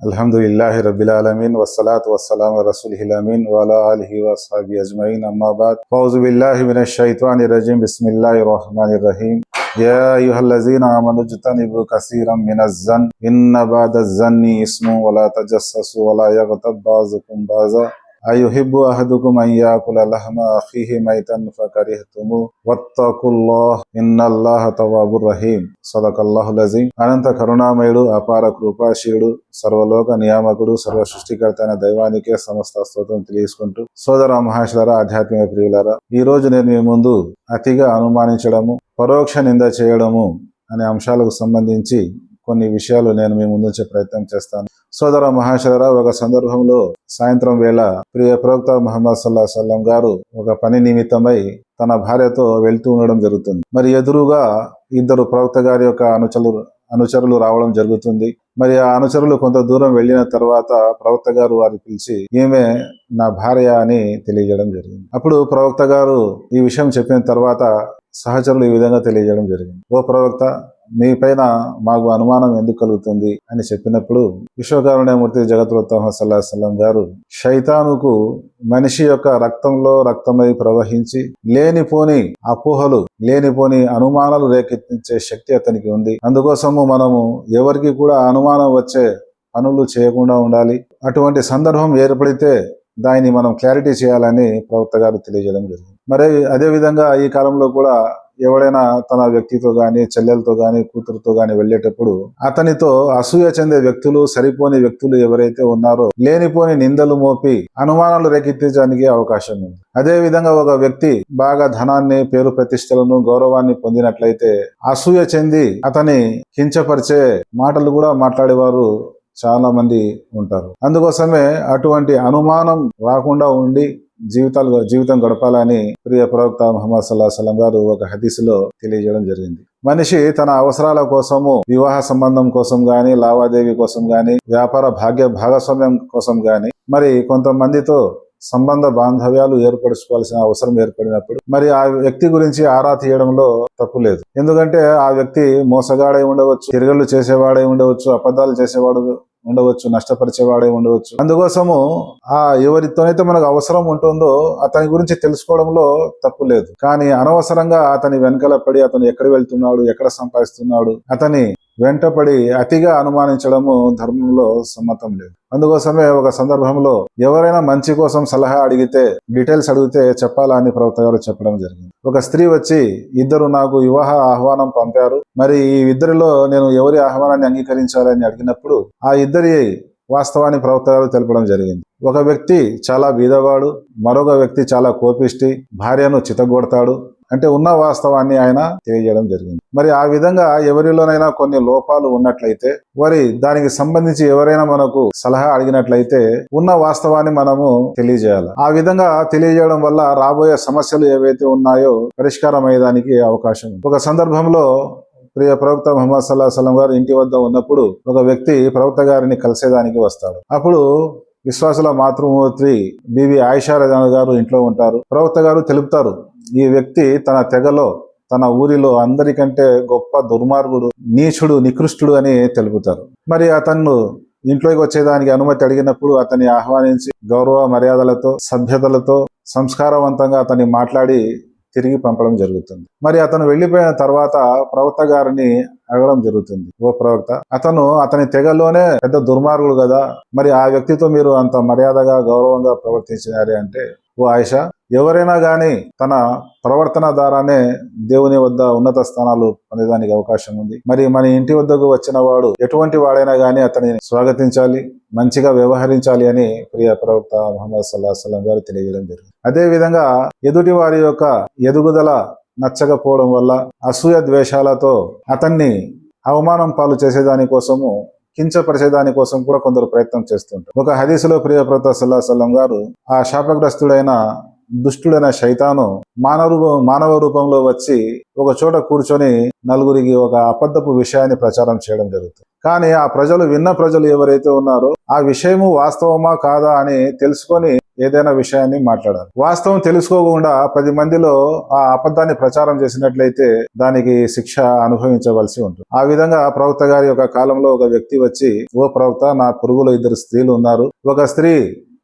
আলহামদুলিল্লাহ রবিল আলমিন ওসালাত ওসালাম রসুল হিলামিন ওয়ালা আলহি ওয়াসাবি আজমাইন আম্মাবাদ ফাউজুবিল্লাহ মিন শাইতান রাজিম বিসমিল্লাহ রহমান রহিম يا أيها الذين آمنوا اجتنبوا كثيرا من الزن إن بعد الزن اسم ولا تجسسوا ولا يغتب بعضكم بعضا أيحب أحدكم أن يأكل لحم أخيه ميتا فكرهتموه واتقوا الله إن الله تواب رحيم صدق الله العظيم అనంత కరుణామయుడు అపార కృపాశీయుడు సర్వలోక నియామకుడు సర్వ సృష్టికర్త అయిన దైవానికే సమస్త స్తోత్రం తెలియజేసుకుంటూ సోదర మహాశులరా ఆధ్యాత్మిక ప్రియులరా ఈ రోజు నేను మీ ముందు అతిగా అనుమానించడము పరోక్ష నింద చేయడము అనే అంశాలకు సంబంధించి కొన్ని విషయాలు నేను మీ ముందుంచే ప్రయత్నం చేస్తాను. సోదర మహాశరరా ఒక సందర్భంలో సాయంత్రం వేళ ప్రియ ప్రవక్త మహమ్మద్ సల్లా సల్లం గారు ఒక పని నిమిత్తమై తన భార్యతో వెళ్తూ ఉండడం జరుగుతుంది. మరి ఎదురుగా ఇద్దరు ప్రవక్త గారి యొక్క అనుచరులు అనుచరులు రావడం జరుగుతుంది. మరి ఆ అనుచరులు కొంత దూరం వెళ్ళిన తర్వాత ప్రవక్త గారు వారిని పిలిచి ఈమె నా భార్య అని తెలియజేయడం జరిగింది. అప్పుడు ప్రవక్త గారు ఈ విషయం చెప్పిన తర్వాత సహచరులు ఈ విధంగా తెలియజేయడం జరిగింది. ఓ ప్రవక్త మీ పైన మాకు అనుమానం ఎందుకు కలుగుతుంది అని చెప్పినప్పుడు విశ్వకారుణ్యమూర్తి జగత్వత్త సల్లాహం గారు శైతానుకు మనిషి యొక్క రక్తంలో రక్తమై ప్రవహించి లేనిపోని అపోహలు లేనిపోని అనుమానాలు రేకెత్తించే శక్తి అతనికి ఉంది. అందుకోసము మనము ఎవరికి కూడా అనుమానం వచ్చే పనులు చేయకుండా ఉండాలి. అటువంటి సందర్భం ఏర్పడితే దాన్ని మనం క్లారిటీ చేయాలని ప్రవక్త గారు తెలియజేయడం జరిగింది. మరి అదే విధంగా ఈ కాలంలో కూడా ఎవడైనా తన వ్యక్తితో గాని చెల్లెలతో గాని కూతురుతో గాని వెళ్ళేటప్పుడు అతనితో అసూయ చెందే వ్యక్తులు సరిపోని వ్యక్తులు ఎవరైతే ఉన్నారో లేనిపోని నిందలు మోపి అనుమానాలు రేకెత్తించడానికి అవకాశం ఉంది. అదే విధంగా ఒక వ్యక్తి బాగా ధనాన్ని పేరు ప్రతిష్టలను గౌరవాన్ని పొందినట్లయితే అసూయ చెంది అతని కించపరిచే మాటలు కూడా మాట్లాడేవారు చాలా మంది ఉంటారు. అందుకోసమే అటువంటి అనుమానం రాకుండా ఉండి జీవితాలు జీవితం గడపాలని ప్రియ ప్రవక్త ముహమ్మద్ సల్లాహ్ సలం గారు ఒక హదీసులో తెలియజేయడం జరిగింది. మనిషి తన అవసరాల కోసము వివాహ సంబంధం కోసం గాని లావాదేవీ కోసం గాని వ్యాపార భాగ్య భాగస్వామ్యం కోసం గాని మరి కొంతమందితో సంబంధ బాంధవ్యాలు ఏర్పరచుకోవాల్సిన అవసరం ఏర్పడినప్పుడు మరి ఆ వ్యక్తి గురించి ఆరా తీయడంలో తప్పు లేదు. ఎందుకంటే ఆ వ్యక్తి మోసగాడై ఉండవచ్చు తిరగళ్ళు చేసేవాడై ఉండవచ్చు అబద్ధాలు చేసేవాడు ఉండవచ్చు నష్టపరిచేవాడే ఉండవచ్చు. అందుకోసము ఆ ఎవరితోనైతే మనకు అవసరం ఉంటుందో అతని గురించి తెలుసుకోవడంలో తప్పు లేదు. కానీ అనవసరంగా అతని వెనకాల పడి అతను ఎక్కడ వెళ్తున్నాడు ఎక్కడ సంపాదిస్తున్నాడు అతని వెంటపడి అతిగా అనుమానించడము ధర్మంలో సమ్మతం లేదు. అందుకోసమే ఒక సందర్భంలో ఎవరైనా మంచి కోసం సలహా అడిగితే డీటెయిల్స్ అడిగితే చెప్పాలని ప్రవక్త గారు చెప్పడం జరిగింది. ఒక స్త్రీ వచ్చి ఇద్దరు నాకు వివాహ ఆహ్వానం పంపారు. మరి ఈ ఇద్దరిలో నేను ఎవరి ఆహ్వానాన్ని అంగీకరించాలని అడిగినప్పుడు ఆ ఇద్దరి వాస్తవాన్ని ప్రవక్త గారు తెలపడం జరిగింది. ఒక వ్యక్తి చాలా బీదవాడు మరొక వ్యక్తి చాలా కోపిష్టి భార్యను చితగొడతాడు. అంటే ఉన్న వాస్తవాన్ని ఆయన తెలియజేయడం జరిగింది. మరి ఆ విధంగా ఎవరిలోనైనా కొన్ని లోపాలు ఉన్నట్లయితే మరి దానికి సంబంధించి ఎవరైనా మనకు సలహా అడిగినట్లయితే ఉన్న వాస్తవాన్ని మనము తెలియజేయాలి. ఆ విధంగా తెలియజేయడం వల్ల రాబోయే సమస్యలు ఏవైతే ఉన్నాయో పరిష్కారం అయ్యేదానికి అవకాశం ఒక సందర్భంలో ప్రియ ప్రవక్త ముహమ్మద్ సల్లా సలం గారు ఇంటి వద్ద ఉన్నప్పుడు ఒక వ్యక్తి ప్రవక్త గారిని కలిసేదానికి వస్తాడు. అప్పుడు విశ్వాసుల మాతృమూర్తి బీబీ ఆయిషా గారు ఇంట్లో ఉంటారు. ప్రవక్త గారు తెలుపుతారు ఈ వ్యక్తి తన తెగలో తన ఊరిలో అందరికంటే గొప్ప దుర్మార్గుడు నీచుడు నికృష్టుడు అని తెలుపుతారు. మరి అతను ఇంట్లోకి వచ్చేదానికి అనుమతి అడిగినప్పుడు అతన్ని ఆహ్వానించి గౌరవ మర్యాదలతో సభ్యతలతో సంస్కారవంతంగా అతన్ని మాట్లాడి తిరిగి పంపడం జరుగుతుంది. మరి అతను వెళ్ళిపోయిన తర్వాత ప్రవక్త గారిని అడగడం జరుగుతుంది. ఓ ప్రవక్త అతను అతని తెగలోనే పెద్ద దుర్మార్గుడు కదా మరి ఆ వ్యక్తితో మీరు అంత మర్యాదగా గౌరవంగా ప్రవర్తించినారే అంటే ఓ ఆయిష ఎవరైనా కానీ తన ప్రవర్తన ద్వారానే దేవుని వద్ద ఉన్నత స్థానాలు పొందేదానికి అవకాశం ఉంది. మరి మన ఇంటి వద్దకు వచ్చిన వాడు ఎటువంటి వాడైనా కానీ అతనిని స్వాగతించాలి మంచిగా వ్యవహరించాలి అని ప్రియ ప్రవక్త మహమ్మద్ సల్లాహం సలం గారు తెలియజేయడం జరిగింది. అదే విధంగా ఎదుటి వారి యొక్క ఎదుగుదల నచ్చకపోవడం వల్ల అసూయ ద్వేషాలతో అతన్ని అవమానం పాలు చేసేదానికోసము కించపరిచేదాని కోసం కూడా కొందరు ప్రయత్నం చేస్తుంటారు. ఒక హదీసులో ప్రియ ప్రవక్త సల్లాహ్ సల్లం గారు ఆ శాపగ్రస్తుడైన దుష్టుడైన శైతాను మానవ రూపం మానవ రూపంలో వచ్చి ఒక చోట కూర్చొని నలుగురికి ఒక అబద్ధపు విషయాన్ని ప్రచారం చేయడం జరుగుతుంది. కానీ ఆ ప్రజలు విన్న ప్రజలు ఎవరైతే ఉన్నారో ఆ విషయము వాస్తవమా కాదా అని తెలుసుకొని ఏదైనా విషయాన్ని మాట్లాడాలి. వాస్తవం తెలుసుకోకుండా పది మందిలో ఆ అబద్ధాన్ని ప్రచారం చేసినట్లయితే దానికి శిక్ష అనుభవించవలసి ఉంటుంది. ఆ విధంగా ప్రవక్త గారి యొక్క కాలంలో ఒక వ్యక్తి వచ్చి ఓ ప్రవక్త నా పురుగులో ఇద్దరు స్త్రీలు ఉన్నారు. ఒక స్త్రీ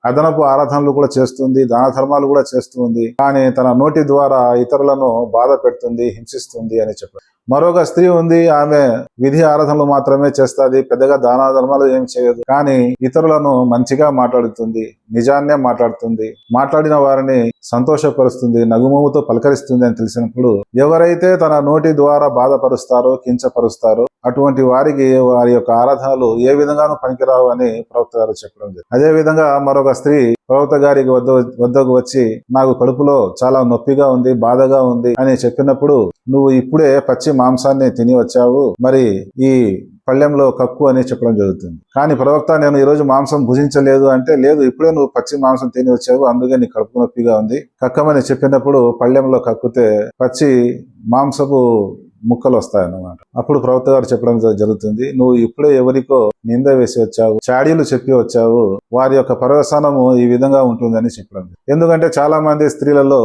అదనపు ఆరాధనలు కూడా చేస్తుంది దాన ధర్మాలు కూడా చేస్తుంది. కానీ తన నోటి ద్వారా ఇతరులను బాధ పెడుతుంది హింసిస్తుంది అని చెప్పారు మరొక స్త్రీ ఉంది ఆమె విధి ఆరాధనలు మాత్రమే చేస్తుంది పెద్దగా దాన ధర్మాలు ఏం చేయదు. కానీ ఇతరులను మంచిగా మాట్లాడుతుంది నిజాన్నే మాట్లాడుతుంది మాట్లాడిన వారిని సంతోషపరుస్తుంది నగుమోముతో పలకరిస్తుంది అని తెలిసినప్పుడు ఎవరైతే తన నోటి ద్వారా బాధపరుస్తారో కించపరుస్తారో అటువంటి వారికి వారి యొక్క ఆరాధనలు ఏ విధంగానూ పనికిరావు అని ప్రవక్త గారు చెప్పడం జరిగింది. అదే విధంగా మరొక స్త్రీ ప్రవక్త గారికి వద్ద వద్దకు వచ్చి నాకు కడుపులో చాలా నొప్పిగా ఉంది బాధగా ఉంది అని చెప్పినప్పుడు నువ్వు ఇప్పుడే పచ్చి మాంసాన్ని తిని వచ్చావు మరి ఈ పళ్ళెంలో కక్కు అని చెప్పడం జరుగుతుంది. కానీ ప్రవక్త నేను ఈ రోజు మాంసం భుజించలేదు అంటే లేదు ఇప్పుడే నువ్వు పచ్చి మాంసం తిని వచ్చావు అందుకే నీ కడుపు నొప్పిగా ఉంది. కక్కమని చెప్పినప్పుడు పళ్ళెంలో కక్కితే పచ్చి మాంసపు ముక్కలు వస్తాయన్నమాట అప్పుడు ప్రవక్త గారు చెప్పడం జరుగుతుంది నువ్వు ఇప్పుడే ఎవరికో నింద వేసి వచ్చావు చాడీలు చెప్పి వచ్చావు వారి యొక్క పరవసానము ఈ విధంగా ఉంటుందని చెప్పడం ఎందుకంటే చాలా మంది స్త్రీలలో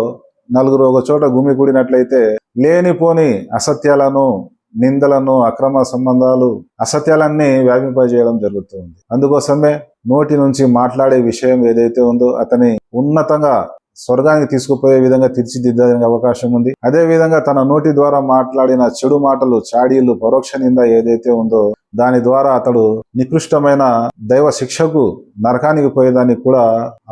నలుగురు ఒక చోట గుమి కూడినట్లయితే లేనిపోని అసత్యాలను నిందలను అక్రమ సంబంధాలు అసత్యాలన్నీ వ్యాపింపజేయడం జరుగుతుంది. అందుకోసమే నోటి నుంచి మాట్లాడే విషయం ఏదైతే ఉందో అతని ఉన్నతంగా స్వర్గానికి తీసుకుపోయే విధంగా తీర్చిదిద్దడానికి అవకాశం ఉంది. అదే విధంగా తన నోటి ద్వారా మాట్లాడిన చెడు మాటలు చాడీలు పరోక్ష నింద ఏదైతే ఉందో దాని ద్వారా అతడు నికృష్టమైన దైవ శిక్షకు నరకానికి పోయేదానికి కూడా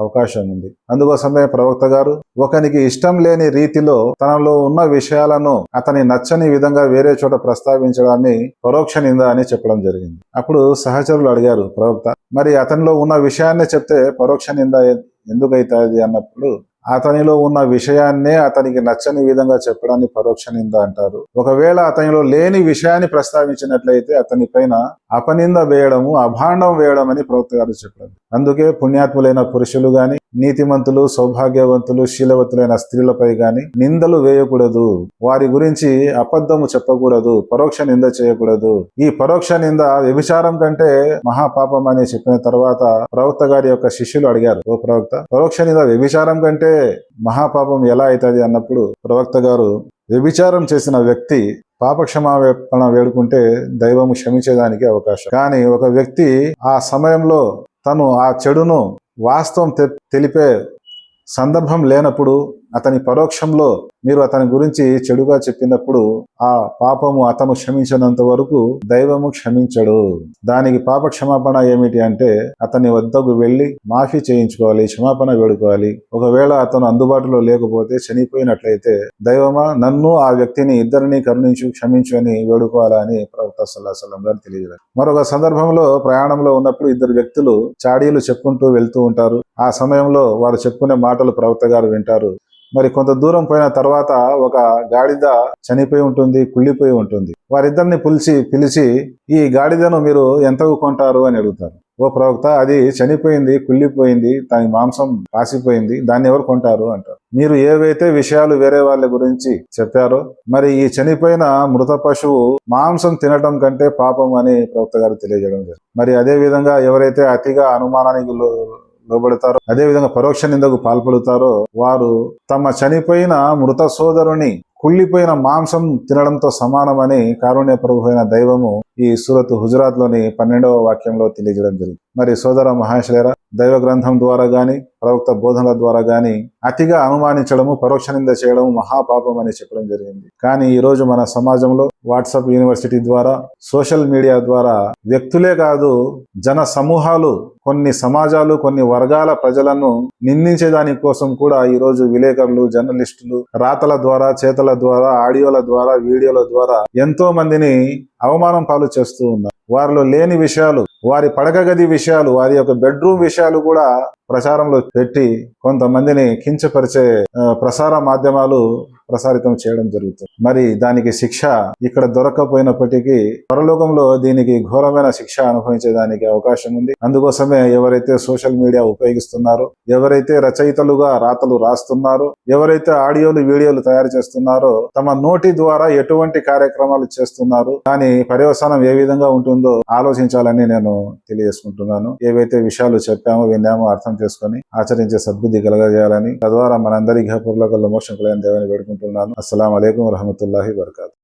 అవకాశం ఉంది. అందుకోసమే ప్రవక్త గారు ఒకనికి ఇష్టం లేని రీతిలో తనలో ఉన్న విషయాలను అతని నచ్చని విధంగా వేరే చోట ప్రస్తావించడాన్ని పరోక్ష నింద అని చెప్పడం జరిగింది. అప్పుడు సహచరులు అడిగారు ప్రవక్త మరి అతనిలో ఉన్న విషయాన్నే చెప్తే పరోక్ష నింద ఎందుకు ఎందుకైతుంది? అన్నప్పుడు అతనిలో ఉన్న విషయాన్నే అతనికి నచ్చని విధంగా చెప్పడాన్ని పరోక్ష నింద అంటారు. ఒకవేళ అతనిలో లేని విషయాన్ని ప్రస్తావించినట్లయితే అతని పైన అపనింద వేయడము అభాండం వేయడం అని ప్రవక్త గారు చెప్పారు. అందుకే పుణ్యాత్ములైన పురుషులు గాని నీతిమంతులు సౌభాగ్యవంతులు శీలవతులైన స్త్రీలపై గాని నిందలు వేయకూడదు. వారి గురించి అబద్ధము చెప్పకూడదు పరోక్ష నింద చేయకూడదు. ఈ పరోక్ష నింద వ్యభిచారం కంటే మహాపాపం అని చెప్పిన తర్వాత ప్రవక్త గారి యొక్క శిష్యులు అడిగారు ఓ ప్రవక్త పరోక్ష నింద వ్యభిచారం కంటే మహాపాపం ఎలా అవుతుంది? అన్నప్పుడు ప్రవక్త గారు వ్యభిచారం చేసిన వ్యక్తి పాపక్షమాపణ వేడుకుంటే దైవము క్షమించేదానికి అవకాశం. కానీ ఒక వ్యక్తి ఆ సమయంలో తను ఆ చెడును వాస్తవం తె- తెలిపే సందర్భం లేనప్పుడు అతని పరోక్షంలో మీరు అతని గురించి చెడుగా చెప్పినప్పుడు ఆ పాపము అతను క్షమించినంత వరకు దైవము క్షమించడు. దానికి పాప క్షమాపణ ఏమిటి అంటే అతని వద్దకు వెళ్ళి మాఫీ చేయించుకోవాలి క్షమాపణ వేడుకోవాలి. ఒకవేళ అతను అందుబాటులో లేకపోతే చనిపోయినట్లయితే దైవమా నన్ను ఆ వ్యక్తిని ఇద్దరిని కరుణించు క్షమించు అని వేడుకోవాలని ప్రవక్త సల్లాహం గారు తెలియజేశారు. మరొక సందర్భంలో ప్రయాణంలో ఉన్నప్పుడు ఇద్దరు వ్యక్తులు చాడీలు చెప్పుకుంటూ వెళ్తూ ఉంటారు. ఆ సమయంలో వారు చెప్పుకునే మాటలు ప్రవక్త గారు వింటారు. మరి కొంత దూరం పోయిన తర్వాత ఒక గాడిద చనిపోయి ఉంటుంది కుళ్ళిపోయి ఉంటుంది. వారిద్దరిని పిలిచి పిలిచి ఈ గాడిదను మీరు ఎంతకు కొంటారు? అని అడుగుతారు. ఓ ప్రవక్త అది చనిపోయింది కుళ్ళిపోయింది దాని మాంసం కాసిపోయింది దాన్ని ఎవరు కొంటారు? అంటారు. మీరు ఏవైతే విషయాలు వేరే వాళ్ళ గురించి చెప్పారో మరి ఈ చనిపోయిన మృత పశువు మాంసం తినడం కంటే పాపం అని ప్రవక్త గారు తెలియజేయడం జరిగింది. మరి అదే విధంగా ఎవరైతే అతిగా అనుమానానికి లోబడతారో అదే విధంగా పరోక్ష నిందకు పాల్పడుతారో వారు తమ చనిపోయిన మృత సోదరుని కుళ్ళిపోయిన మాంసం తినడంతో సమానమని కారుణ్య ప్రభు అయిన దైవము ఈ సూరత్ హుజరాత్లోని పన్నెండవ వాక్యంలో తెలియజేయడం జరిగింది. మరి సోదర మహాశ్లేర దైవ గ్రంథం ద్వారా గాని ప్రవక్త బోధనల ద్వారా గాని అతిగా అనుమానించడము పరోక్ష నింద చేయడం మహాపాపం అని చెప్పడం జరిగింది. కానీ ఈ రోజు మన సమాజంలో వాట్సాప్ యూనివర్సిటీ ద్వారా సోషల్ మీడియా ద్వారా వ్యక్తులే కాదు జన సమూహాలు కొన్ని సమాజాలు కొన్ని వర్గాల ప్రజలను నిందించే దాని కోసం కూడా ఈ రోజు విలేకరులు జర్నలిస్టులు రాతల ద్వారా చేతల ద్వారా ఆడియోల ద్వారా వీడియోల ద్వారా ఎంతో మందిని అవమానం పాలు చేస్తూ ఉన్నారు. వారిలో లేని విషయాలు వారి పడక గది విషయాలు వారి యొక్క బెడ్రూమ్ విషయాలు కూడా ప్రచారంలో పెట్టి కొంతమందిని కించపరిచే ప్రసార మాధ్యమాలు ప్రసారితం చేయడం జరుగుతుంది. మరి దానికి శిక్ష ఇక్కడ దొరకకపోయినప్పటికీ పరలోకంలో దీనికి ఘోరమైన శిక్ష అనుభవించేదానికి అవకాశం ఉంది. అందుకోసమే ఎవరైతే సోషల్ మీడియా ఉపయోగిస్తున్నారో ఎవరైతే రచయితలుగా రాతలు రాస్తున్నారో ఎవరైతే ఆడియోలు వీడియోలు తయారు చేస్తున్నారో తమ నోటి ద్వారా ఎటువంటి కార్యక్రమాలు చేస్తున్నారు దాని పర్యవసానం ఏ విధంగా ఉంటుందో ఆలోచించాలని నేను తెలియజేసుకుంటున్నాను. ఏవైతే విషయాలు చెప్పామో విన్నామో అర్థం చేసుకొని ఆచరించే సద్బుద్ధి కలగజేయాలని తద్వారా మనందరి ఇహపూర్లోకల్లో మోక్షం కలగని దేవని వేడుకుంటున్నాను అస్సలం అయికం వరహమతుల్లాహి వరకాతు